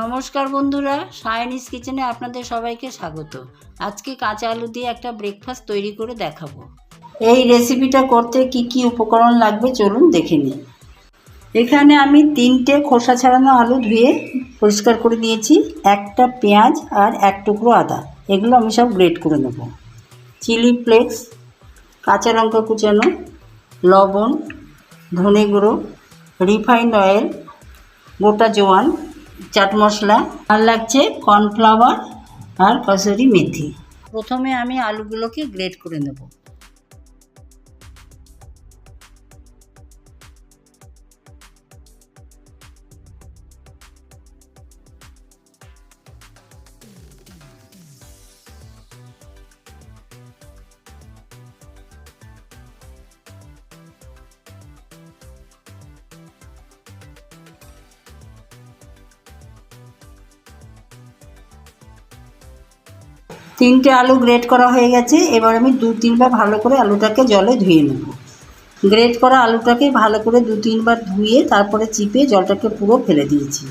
নমস্কার বন্ধুরা সায়নিস কিচেনে আপনাদের সবাইকে স্বাগত। আজকে কাঁচা আলু দিয়ে একটা ব্রেকফাস্ট তৈরি করে দেখাবো। এই রেসিপিটা করতে কি কি উপকরণ লাগবে চলুন দেখে নিই। এখানে আমি তিনটে খোসা ছাড়ানো আলু ধুয়ে পরিষ্কার করে দিয়েছি একটা পেঁয়াজ আর এক টুকরো আদা। এগুলো আমি সব গ্রেট করে নেব। চিলি ফ্লেক্স কাঁচা লঙ্কা কুচানো, লবণ, ধনে গুঁড়ো রিফাইন্ড অয়েল গোটা জোয়ান চাট মশলা আর লাগছে কর্নফ্লাওয়ার আর কসুরি মেথি। প্রথমে আমি আলুগুলোকে গ্রেট করে নেব। তিনটে আলু গ্রেট করা হয়ে গেছে, এবার আমি দু তিনবার ভালো করে আলুটাকে জলে ধুয়ে নেব। গ্রেট করা আলুটাকে ভালো করে দু তিনবার ধুয়ে তারপরে চিপে জলটাকে পুরো ফেলে দিয়েছি।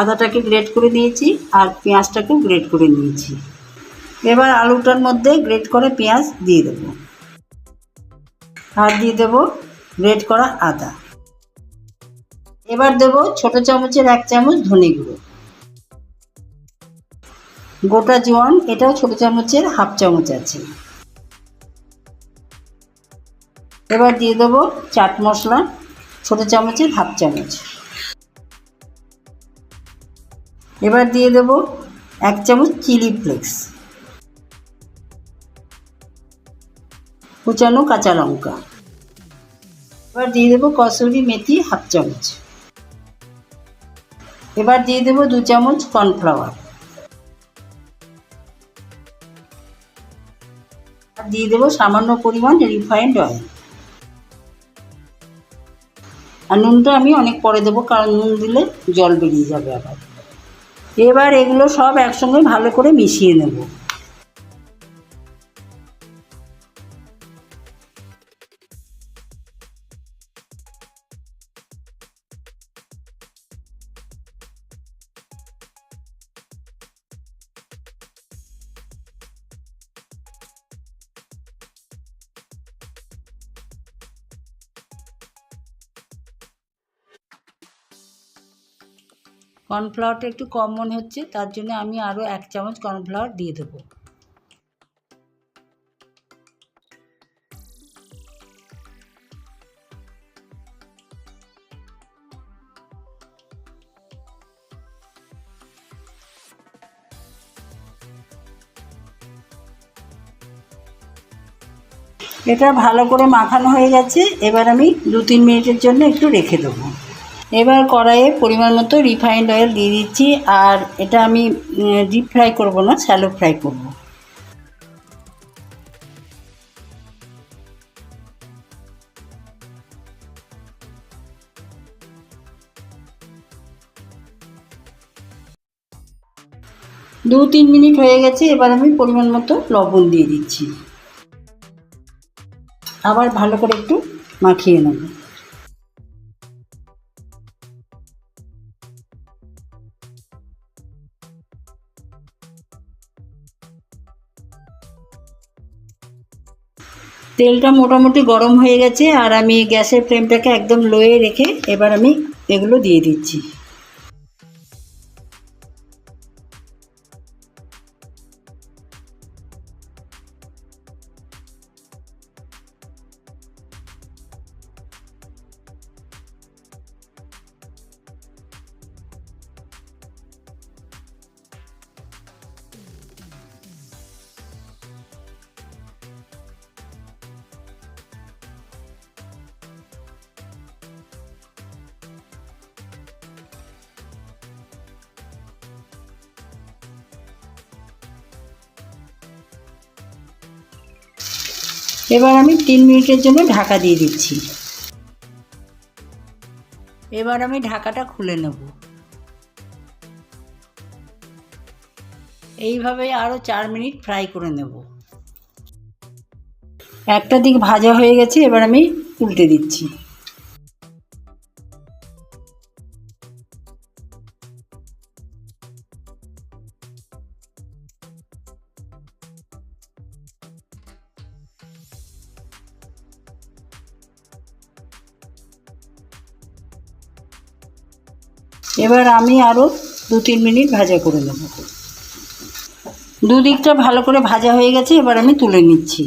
আদাটাকে গ্রেট করে দিয়েছি আর পেঁয়াজটাকেও গ্রেট করে নিয়েছি। এবার আলুটার মধ্যে গ্রেট করে পেঁয়াজ দিয়ে দেবো। আর দিয়ে দেবো গ্রেট করা আদা। এবার দেবো ছোটো চামচের এক চামচ ধনে গুঁড়ো। গোটা জোয়ান, এটাও ছোটো চামচের হাফ চামচ আছে। এবার দিয়ে দেবো চাট মশলা, ছোটো চামচের হাফ চামচ। এবার দিয়ে দেবো এক চামচ চিলি ফ্লেক্স। কুচানো কাঁচা লঙ্কা। এবার দিয়ে দেবো কসুরি মেথি হাফ চামচ। এবার দিয়ে দেবো দু চামচ কর্নফ্লাওয়ার। দিয়ে দেবো সামান্য পরিমাণ রিফাইন্ড অয়েল আর নুনটা আমি অনেক পরে দেবো, কারণ নুন দিলে জল বেরিয়ে যাবে আবার। এবার এগুলো সব একসঙ্গে ভালো করে মিশিয়ে নেব। কর্নফ্লাওয়ারটা একটু কম মনে হচ্ছে, তার জন্য আমি আরও এক চামচ কর্নফ্লাওয়ার দিয়ে দেবো। এটা ভালো করে মাখানো হয়ে গেছে, এবার আমি দু তিন মিনিটের জন্য একটু রেখে দেবো। এবার কড়াইয়ে পরিমাণ মতো রিফাইন্ড অয়েল দিয়ে দিচ্ছি, আর এটা আমি ডিপ ফ্রাই করব না শ্যালো ফ্রাই করব। দু তিন মিনিট হয়ে গেছে, এবার আমি পরিমাণ মতো লবণ দিয়ে দিচ্ছি। আবার ভালো করে একটু মাখিয়ে নেব। তেলটা মোটামুটি গরম হয়ে গেছে আর আমি গ্যাসের ফ্লেমটাকে একদম লোয়ে রেখে এবার আমি এগুলো দিয়ে দিচ্ছি। এবার আমি তিন মিনিটের জন্য ঢাকা দিয়ে দিচ্ছি। এবার আমি ঢাকাটা খুলে নেব। এইভাবে আরও চার মিনিট ফ্রাই করে নেব। একটা দিক ভাজা হয়ে গেছে, এবার আমি উল্টে দিচ্ছি। এবার আমি আরও দু তিন মিনিট ভাজা করে নেব। দুদিকটা ভালো করে ভাজা হয়ে গেছে, এবার আমি তুলে নিচ্ছি।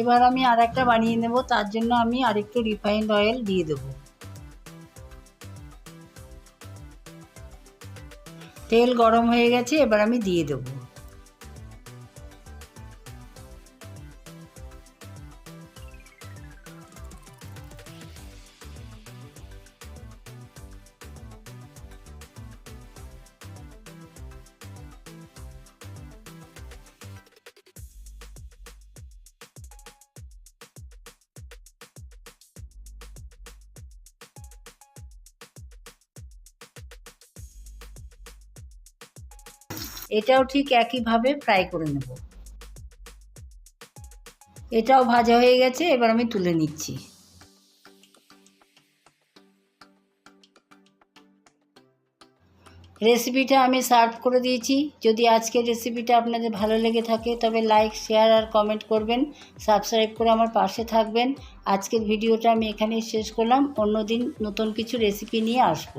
এবার আমি আর একটা বানিয়ে নেব, তার জন্য আমি আরেকটু রিফাইন্ড অয়েল দিয়ে দেবো। তেল গরম হয়ে গেছে, এবার আমি দিয়ে দেবো। এটাও ঠিক একইভাবে ফ্রাই করে নেব। এটাও ভাজা হয়ে গেছে, এবার আমি তুলে নিচ্ছি। রেসিপিটা আমি সার্ভ করে দিয়েছি। যদি আজকের রেসিপিটা আপনাদের ভালো লেগে থাকে, তবে লাইক, শেয়ার আর কমেন্ট করবেন। সাবস্ক্রাইব করে আমার পাশে থাকবেন। আজকের ভিডিওটা আমি এখানেই শেষ করলাম। অন্যদিন নতুন কিছু রেসিপি নিয়ে আসব।